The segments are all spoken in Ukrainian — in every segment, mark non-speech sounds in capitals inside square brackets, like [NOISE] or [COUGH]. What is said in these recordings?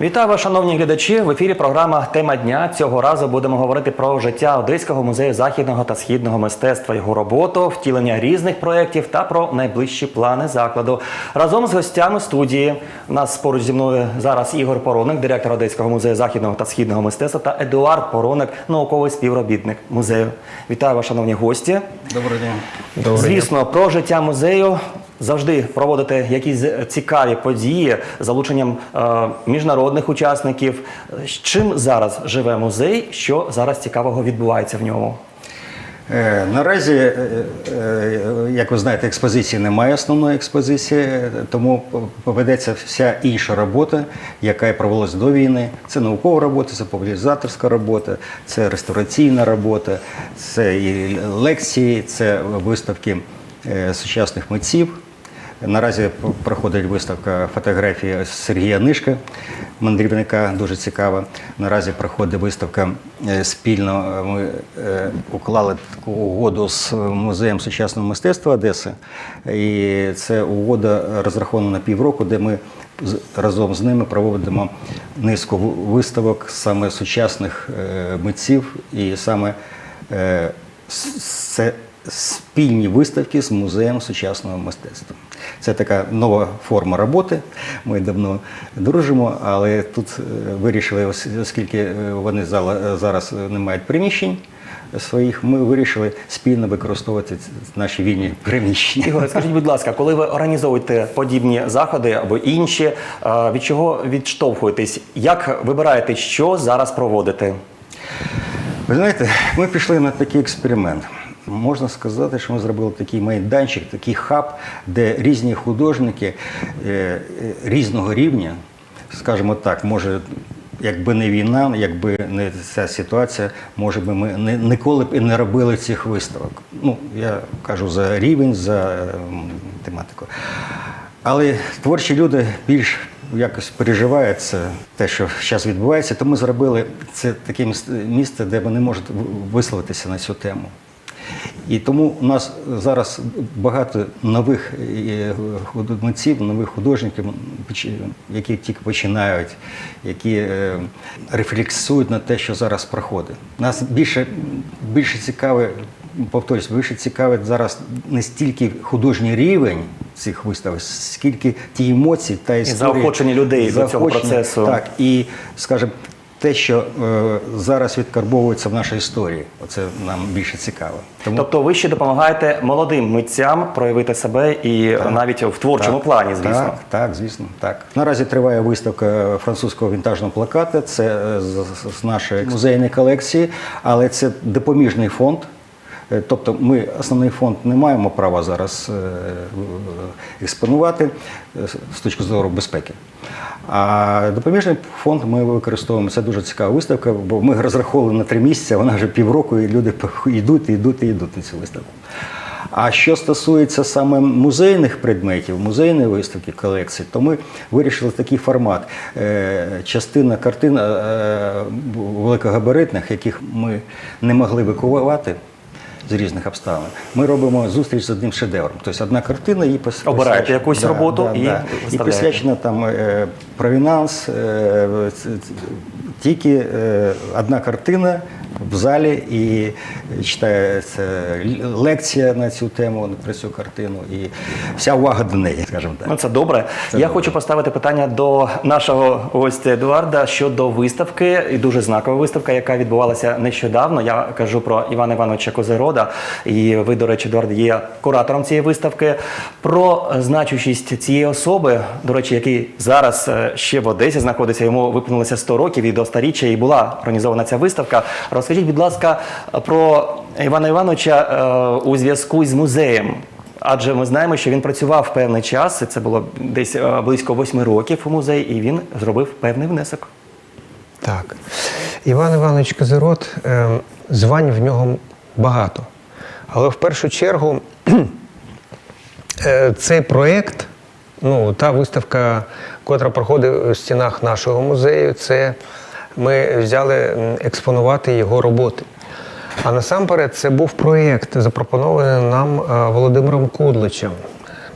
Вітаю вас, шановні глядачі. В ефірі програма Тема дня. Цього разу будемо говорити про життя Одеського музею західного та східного мистецтва, його роботу, втілення різних проєктів та про найближчі плани закладу. Разом з гостями студії у нас поруч зі мною зараз Ігор Пороник, директор Одеського музею західного та східного мистецтва, та Едуард Пороник, науковий співробітник музею. Вітаю вас, шановні гості. Доброго дня. Звісно, про життя музею завжди проводити якісь цікаві події залученням е, міжнародних учасників. З Чим зараз живе музей? Що зараз цікавого відбувається в ньому? Е, Наразі, е, е, як ви знаєте, експозиції немає основної експозиції, тому поведеться вся інша робота, яка і провелась до війни. Це наукова робота, це популяризаторська робота, це реставраційна робота, це і лекції, це виставки сучасних митців. Наразі проходить виставка фотографії Сергія Нишка, мандрівника, дуже цікава. Наразі проходить виставка е, спільно. е, Ми е, уклали таку угоду з музеєм сучасного мистецтва Одеси. І це угода розрахована на півроку, де ми разом з ними проводимо низку виставок саме сучасних митців і саме це спільні виставки з музеєм сучасного мистецтва. Це така нова форма роботи. Ми давно дружимо, але тут е, вирішили, оскільки е, вони зараз не мають приміщень своїх, ми вирішили спільно використовувати наші вільні приміщення. Ігоре, скажіть, будь ласка, коли ви організовуєте подібні заходи або інші, е, від чого відштовхуєтесь? Як вибираєте, що зараз проводити? Ви знаєте, ми пішли на такий експеримент. Можна сказати, що ми зробили такий майданчик, такий хаб, де різні художники е, е, різного рівня, скажімо так, може. Якби не війна, якби не ця ситуація, може би ми не, ніколи б і не робили цих виставок. Ну, я кажу за рівень, за ем, тематику. Але творчі люди більш якось переживають це, те, що зараз відбувається, тому зробили це таке міс- місце, де вони можуть висловитися на цю тему. І тому у нас зараз багато нових е, митців, нових художників, які тільки починають, які е, рефлексують на те, що зараз проходить. Нас більше, більше цікаве, повторюсь, більше цікавить зараз не стільки художній рівень цих виставок, скільки ті емоції та історії. заохочення людей до цього процесу. Так, і, скажімо, те, що е, зараз відкарбовується в нашій історії, оце нам більше цікаво. Тому Тобто ви ще допомагаєте молодим митцям проявити себе і навіть в творчому Так, плані, звісно. Так, так, звісно, так. Наразі триває виставка французького вінтажного плаката. Це е, з, з- з нашої музейної колекції, але це допоміжний фонд. Е, Тобто ми основний фонд не маємо права зараз е, експонувати е, з точки зору безпеки. А допоміжний фонд ми використовуємо. Це дуже цікава виставка, бо ми розраховували на три місяці, вона вже півроку, і люди йдуть, йдуть, і йдуть на цю виставку. А що стосується саме музейних предметів, музейної виставки колекції, то ми вирішили такий формат. Частина картин великогабаритних, яких ми не могли викувати з різних обставин, ми робимо зустріч з одним шедевром. Тобто одна картина і пос- Обираєте якусь якусь роботу і і присвячена там е, провінанс, е, тільки е, одна картина в залі і читається лекція на цю тему, про цю картину, і вся увага до неї, скажімо так. Ну, це добре. Це Я добре. хочу поставити питання до нашого гостя Едуарда щодо виставки, і дуже знакова виставка, яка відбувалася нещодавно. Я кажу про Івана Івановича Козирода. І ви, до речі, Едуард, є куратором цієї виставки. Про значущість цієї особи, до речі, який зараз е, ще в Одесі знаходиться. Йому виповнилося 100 років і до старіччя, і була організована ця виставка. Розкажіть, будь ласка, про Івана Івановича е, у зв'язку з музеєм. Адже ми знаємо, що він працював певний час, це було десь е, близько восьми років у музеї, і він зробив певний внесок. Так. Іван Іванович Козирот, е, звань в нього багато. Але в першу чергу [CLEARS THROAT] цей проєкт, ну, та виставка, котра проходить у стінах нашого музею, це ми взяли експонувати його роботи. А насамперед це був проєкт, запропонований нам е, Володимиром Кудличем.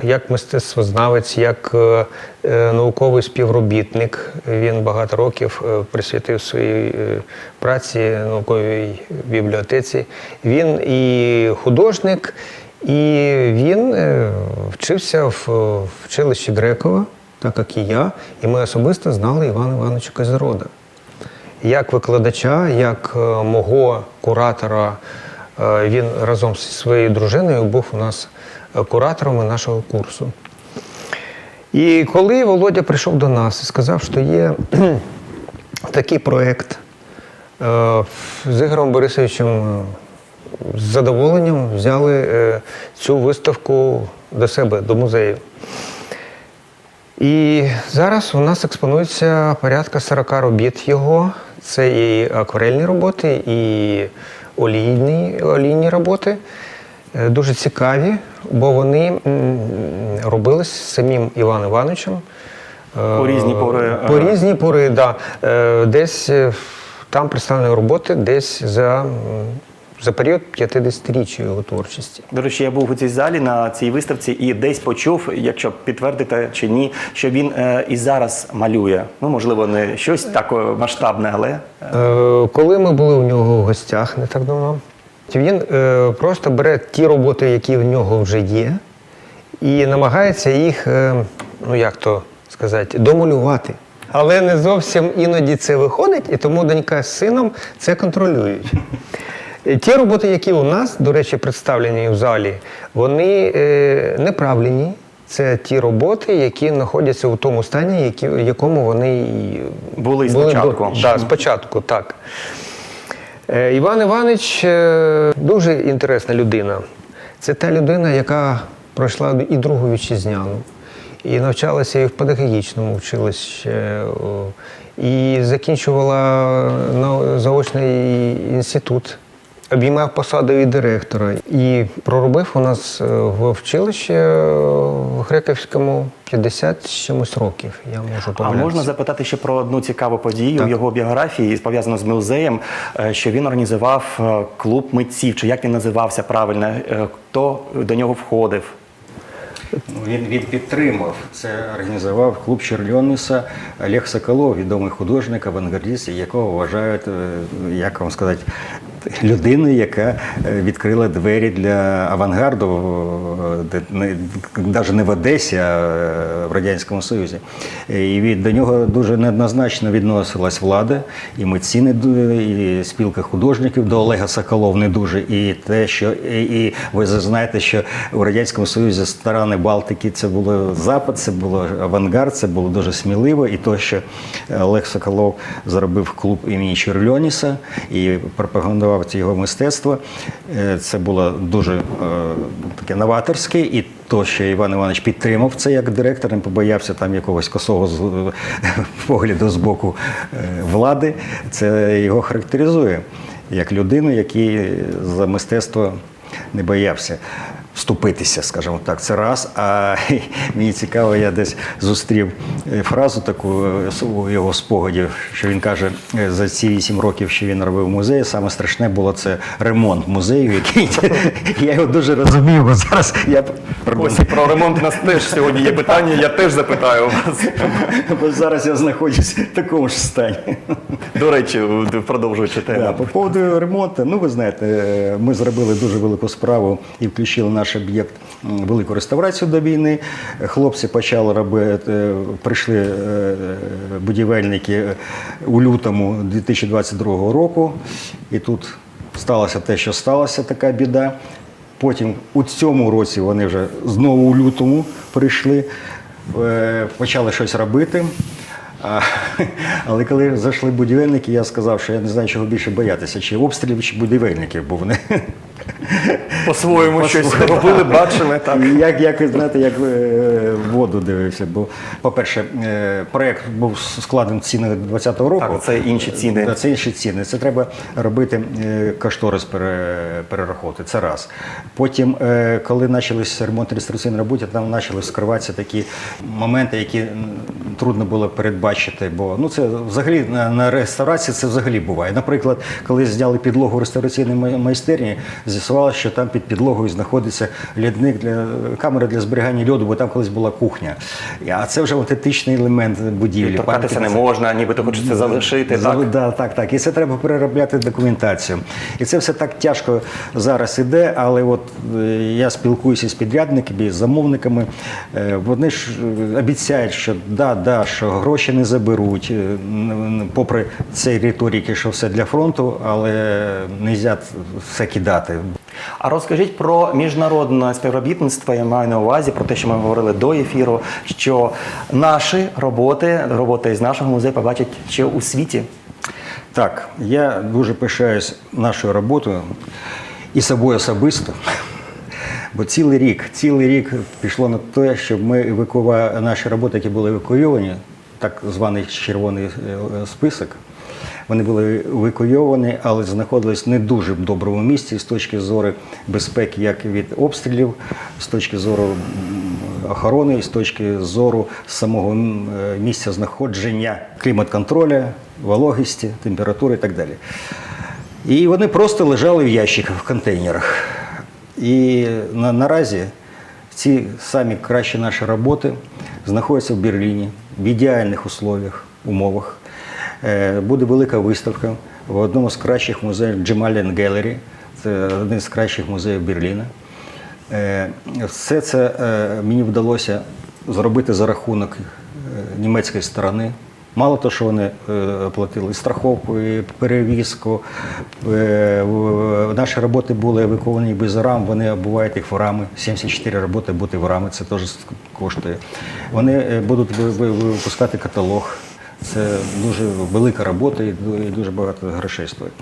як мистецтвознавець, як е, е, науковий співробітник. Він багато років присвятив своїй праці науковій бібліотеці. Він і художник, і він вчився в в училищі Грекова, так як і я, і ми особисто знали Івана Івановича Козирода як викладача, як е, мого куратора. Е, Він разом зі своєю дружиною був у нас е, куратором нашого курсу. І коли Володя прийшов до нас і сказав, що є [CLEARS THROAT] такий проєкт з Ігорем Борисовичем з задоволенням взяли цю виставку до себе, до музею. І зараз у нас експонується порядка 40 робіт його. Це і акварельні роботи, і олійні, олійні роботи. Е, Дуже цікаві, бо вони робились самим Іваном Івановичем. По різні пори, По е, різні пори, так. Да. Десь е, там представлені роботи десь за, за період 50-річчя його творчості. До речі, я був у цій залі на цій виставці і десь почув, якщо підтвердити чи ні, що він е, і зараз малює. Ну, можливо, не щось таке масштабне, але Е, Коли ми були у нього в гостях не так давно, він е, просто бере ті роботи, які в нього вже є, і намагається їх, е, ну як то сказати, домалювати. Але не зовсім іноді це виходить, і тому донька з сином це контролюють. Е, Ті роботи, які у нас, до речі, представлені в залі, вони е, неправильні. Це ті роботи, які знаходяться у тому стані, які, в якому вони Були до- спочатку. Да, спочатку, так. Е, Іван Іванович дуже інтересна людина. Це та людина, яка пройшла і другу вітчизняну, і навчалася і в педагогічному училищі, і закінчувала заочний інститут. Обіймав посаду і директора і проробив у нас е, в училищі е, в Грековському 50 з чимось років. Я можу а можна запитати ще про одну цікаву подію в його біографії, пов'язану з музеєм, е, що він організував клуб митців, чи як він називався правильно, хто до нього входив. Ну, Він, він підтримав це, організував клуб Черльониса Олег Соколов, відомий художник, авангардист, якого вважають, як вам сказати, людиною, яка е, відкрила двері для авангарду, е, навіть не в Одесі, а е, в Радянському Союзі. І від, до нього дуже неоднозначно відносилась влада, і митці, не і спілка художників до Олега Соколов не дуже. І те, що і, і ви знаєте, що у Радянському Союзі сторони Балтики це було Запад, це було авангард, це було дуже сміливо. І то, що Олег Соколов зробив клуб імені Черльоніса і пропагандував це його мистецтво, е, це було дуже е, таке новаторське. І то, що Іван Іванович підтримав це як директор, не побоявся там якогось косого погляду з боку е, влади, це його характеризує як людину, який за мистецтво не боявся вступитися, скажімо так, це раз. А [LAUGHS] мені цікаво, я десь зустрів е, фразу таку е, у його спогадів, що він каже, е, за ці вісім років, що він робив музей, саме страшне було це ремонт музею, який [LAUGHS] я його дуже розумію, бо зараз я Ось про ремонт нас теж сьогодні є питання, я теж запитаю вас. бо зараз я знаходжусь в такому ж стані. До речі, продовжуючи Да, по поводу ремонту, ну ви знаєте, ми зробили дуже велику справу і включили наш об'єкт велику реставрацію до війни. Хлопці почали робити, е, прийшли е, будівельники е, у лютому 2022 року, і тут сталося те, що сталося, така біда. Потім у цьому році вони вже знову у лютому прийшли, почали щось робити. [LAUGHS] Але коли зайшли будівельники, я сказав, що я не знаю, чого більше боятися, чи обстрілів, чи будівельників, бо вони По-своєму щось робили, бачили. Так. як, як, знаєте, як е, воду дивився. Бо, по-перше, е, проєкт був складений ціни 2020 року. Так, це інші ціни. Це інші ціни. Це треба робити е, кошторис пере- перераховувати. Це раз. Потім, коли почалися ремонт реєстраційні роботи, там почали скриватися такі моменти, які трудно було передбачити. Бо ну це взагалі на, на реставрації це взагалі буває. Наприклад, коли зняли підлогу реставраційної май- майстерні, з'ясувалося, що там під підлогою знаходиться льодник для камера для зберігання льоду, бо там колись була кухня. А це вже автентичний елемент будівлі. Торкатися не можна, нібито хочеться залишити. Зали- Так? Да, так, так. І це треба переробляти документацію. І це все так тяжко зараз іде, але от е, я спілкуюся з підрядниками, з замовниками. е, Вони ж е, обіцяють, що да, да, що гроші не заберуть, попри цей риторики, що все для фронту, але не можна все кидати. А розкажіть про міжнародне співробітництво. Я маю на увазі про те, що ми говорили до ефіру, що наші роботи, роботи з нашого музею побачать ще у світі. Так, я дуже пишаюсь нашою роботою і собою особисто. Бо цілий рік, цілий рік пішло на те, щоб ми евакува... наші роботи, які були евакуйовані, так званий червоний е, список, вони були евакуйовані, але знаходились в не дуже доброму місці з точки зору безпеки, як від обстрілів, з точки зору охорони, з точки зору самого е, місця знаходження, клімат-контролю, вологості, температури і так далі. І вони просто лежали в ящиках, в контейнерах. І на, наразі ці самі кращі наші роботи знаходяться в Берліні в ідеальних условиях, умовах. Е, Буде велика виставка в одному з кращих музеїв Джемаліан Gallery. Це один з кращих музеїв Берліна. Е, Все це е, мені вдалося зробити за рахунок німецької сторони. Мало того, що вони платили страховку, і перевізку. Наші роботи були евакуовані без рам, вони обувають їх в рами. 74 роботи бути в рами, це теж коштує. Вони будуть ви- ви- випускати каталог. Це дуже велика робота і дуже багато грошей стоїть.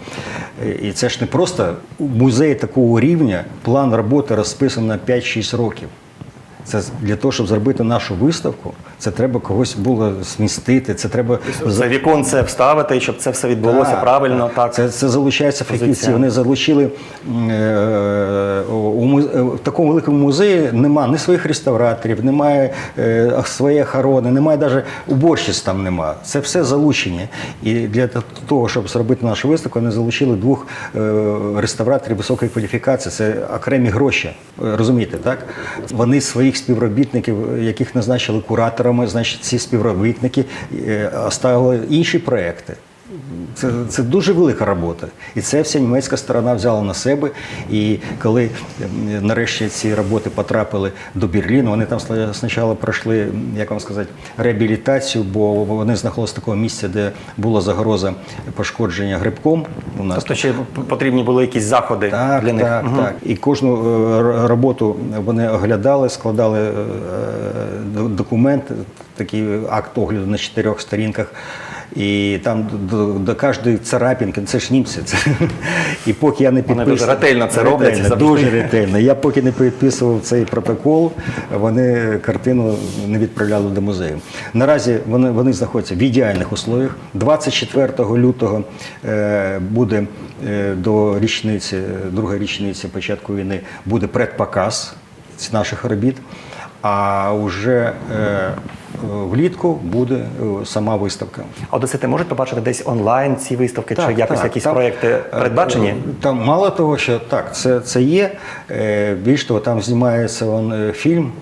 І- це ж не просто музей такого рівня, план роботи розписаний на 5-6 років. Це для того, щоб зробити нашу виставку, це треба когось було змістити, це треба За віконце вставити, щоб це все відбулося Так, правильно. Так. Це, це залучаються фахівці. Вони залучили е, у е, в такому великому музеї немає ні своїх реставраторів, немає е, своєї охорони, немає навіть уборщиць там немає. Це все залучені. І для того, щоб зробити нашу виставку, вони залучили двох е, реставраторів високої кваліфікації. Це окремі гроші. Розумієте, так? Вони своїх співробітників, яких назначили кураторами, значить, ці співробітники е, оставили інші проекти. Це, це дуже велика робота. І це вся німецька сторона взяла на себе. І коли ем, нарешті ці роботи потрапили до Берліну, вони там спочатку пройшли, як вам сказати, реабілітацію, бо вони знаходилися в такому місці, де була загроза пошкодження грибком. У нас Тобто ще потрібні були якісь заходи так, для них. так, Мгм. так. І кожну е, роботу вони оглядали, складали е, документ, такий акт огляду на чотирьох сторінках. І там до, до кожної царапінки, це ж німці. Це, і поки я не Вони підписував, дуже ретельно це роблять, Ретельно, дуже ретельно. Я поки не підписував цей протокол, вони картину не відправляли до музею. Наразі вони, вони знаходяться в ідеальних условиях. 24 лютого е, буде е, до річниці, другої річниці початку війни, буде предпоказ наших робіт. А вже е, влітку буде е, сама виставка. Одесити можуть побачити десь онлайн ці виставки, чи Так, якось так, якісь там, проекти е, передбачені? е, Там мало того, що так, це, це є. Е, Більш того, там знімається он, е, фільм,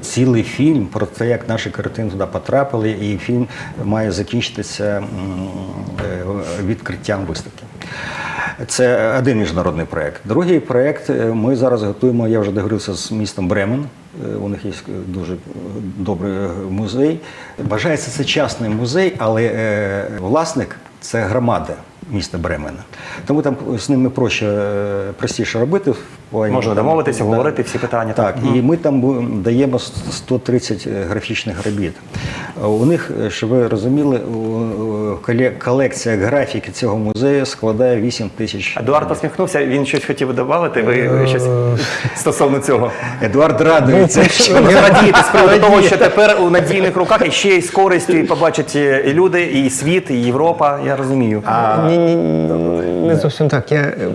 цілий фільм про те, як наші картини туди потрапили, і фільм має закінчитися відкриттям виставки. Це один міжнародний проєкт. Другий проєкт ми зараз готуємо, я вже договорився з містом Бремен. У них є дуже добрий музей. Вважається це частний музей, але е, власник це громада міста Бремена. Тому там з ними проще, е, простіше робити. Можна домовитися, Да. обговорити всі питання. Так, і ми там даємо 130 графічних робіт. У них, е, щоб ви розуміли, колекція графіки цього музею складає 8 тисяч. Едуард посміхнувся, він щось хотів додати. Ви ви щось стосовно цього. Едуард радується. що Ви радієте з приводу того, що тепер у надійних руках і ще й з користю і побачать і люди, і світ, і Європа. Я розумію. Ні, ні, ні, не зовсім так. Я е,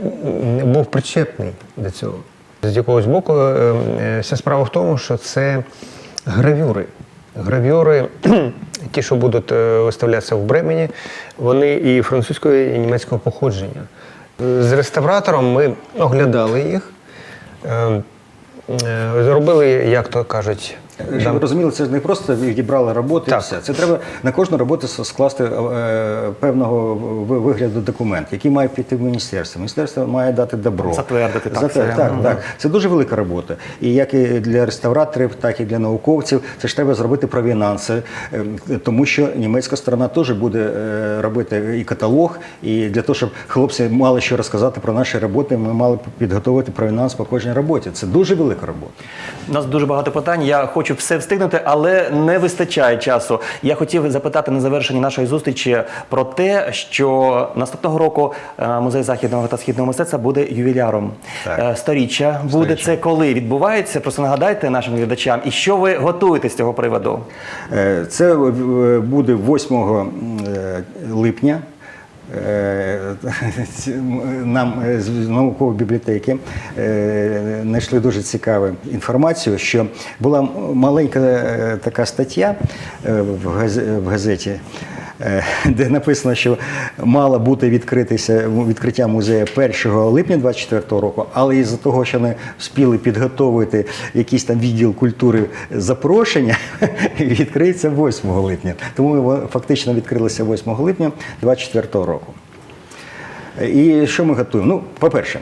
був причепний до цього. З якогось боку, е, е, вся справа в тому, що це гравюри. Гравюри, [CLEARS THROAT] ті, що будуть е, виставлятися в Бремені, вони і французького, і німецького походження. З реставратором ми оглядали їх. е, е, зробили, як то кажуть, Щоб ви розуміли, це не просто відібрали роботи і все. Це треба на кожну роботу скласти е, певного вигляду документ, який має піти в міністерство. Міністерство має дати добро. Затвердити, так, Затвер- це. так, Мгм. так. Це дуже велика робота. І як і для реставраторів, так і для науковців. Це ж треба зробити провінанси, е, тому що німецька сторона теж буде е, робити і каталог, і для того, щоб хлопці мали що розказати про наші роботи, ми мали підготувати провінанс по кожній роботі. Це дуже велика робота. У нас дуже багато питань. Я хочу все встигнути, але не вистачає часу. Я хотів запитати на завершенні нашої зустрічі про те, що наступного року е, музей західного та східного мистецтва буде ювіляром. Так. Е, Сторіччя буде Сторіччя. це коли відбувається? Просто нагадайте нашим глядачам, і що ви готуєте з цього приводу? Е, Це буде 8 е, липня. Е, [LAUGHS] Нам з наукової бібліотеки е, знайшли дуже цікаву інформацію, що була маленька е, така стаття в газ- газеті, де написано, що мало бути відкритися відкриття музею 1 липня 24 року, але із-за того, що не встигли підготовити якийсь там відділ культури запрошення, [LAUGHS] відкриється 8 липня. Тому фактично відкрилися 8 липня 24 року. І що ми готуємо? Ну, по-перше,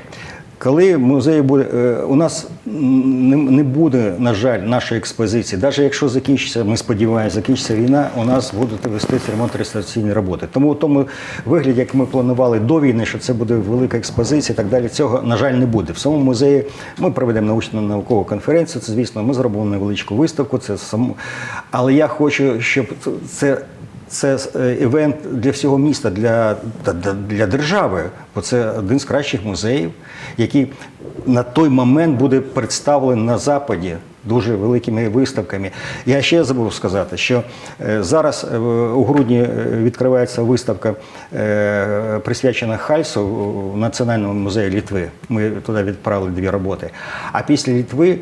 коли музей буде, е, у нас не, буде, на жаль, нашої експозиції. Навіть якщо закінчиться, ми сподіваємося, закінчиться війна, у нас будуть вестися ремонт реставраційні роботи. Тому в тому вигляді, як ми планували до війни, що це буде велика експозиція і так далі, цього, на жаль, не буде. В самому музеї ми проведемо научно-наукову конференцію. Це, звісно, ми зробимо невеличку виставку. Це само... Але я хочу, щоб це це е, івент для всього міста, для, для, держави, бо це один з кращих музеїв, який на той момент буде представлений на Западі дуже великими виставками. Я ще забув сказати, що е, зараз е, у грудні відкривається виставка, присвячена Хальсу у Національному музеї Літви. Ми туди відправили дві роботи. А після Літви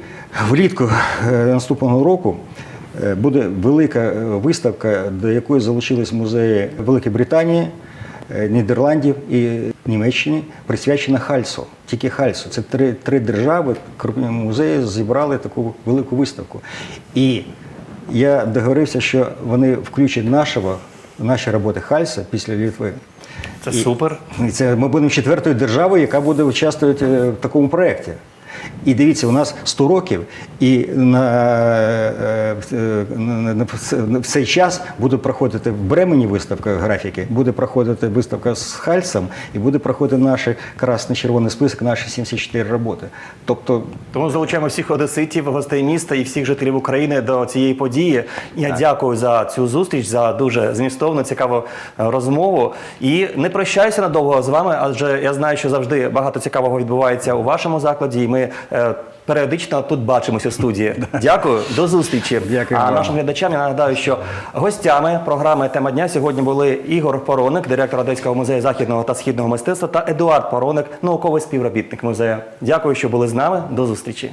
влітку наступного року. Е, Буде велика е, виставка, до якої залучились музеї Великої Британії, е, Нідерландів і Німеччини, присвячена Хальсу. Тільки Хальсу. Це три, три держави, крупні музеї зібрали таку велику виставку. І я договорився, що вони включать нашого, наші роботи Хальса після Літви. Це І- супер. і це ми будемо четвертою державою, яка буде участвувати в такому проєкті. І дивіться, у нас 100 років, і на, е, е, на, на, на в цей час буде проходити в Бремені виставка графіки, буде проходити виставка з Хальсом, і буде проходити наш красний червоний список, наші 74 роботи. Тобто Тому залучаємо всіх одеситів, гостей міста і всіх жителів України до цієї події. Я дякую за цю зустріч, за дуже змістовну, цікаву е, розмову. І не прощаюся надовго з вами, адже я знаю, що завжди багато цікавого відбувається у вашому закладі. І ми е, періодично тут бачимося в студії. [LAUGHS] Дякую, до зустрічі. Дякую А нашим глядачам я нагадаю, що гостями програми Тема дня сьогодні були Ігор Пороник, директор Одеського музею західного та східного мистецтва, та Едуард Пороник, науковий співробітник музею. Дякую, що були з нами. До зустрічі.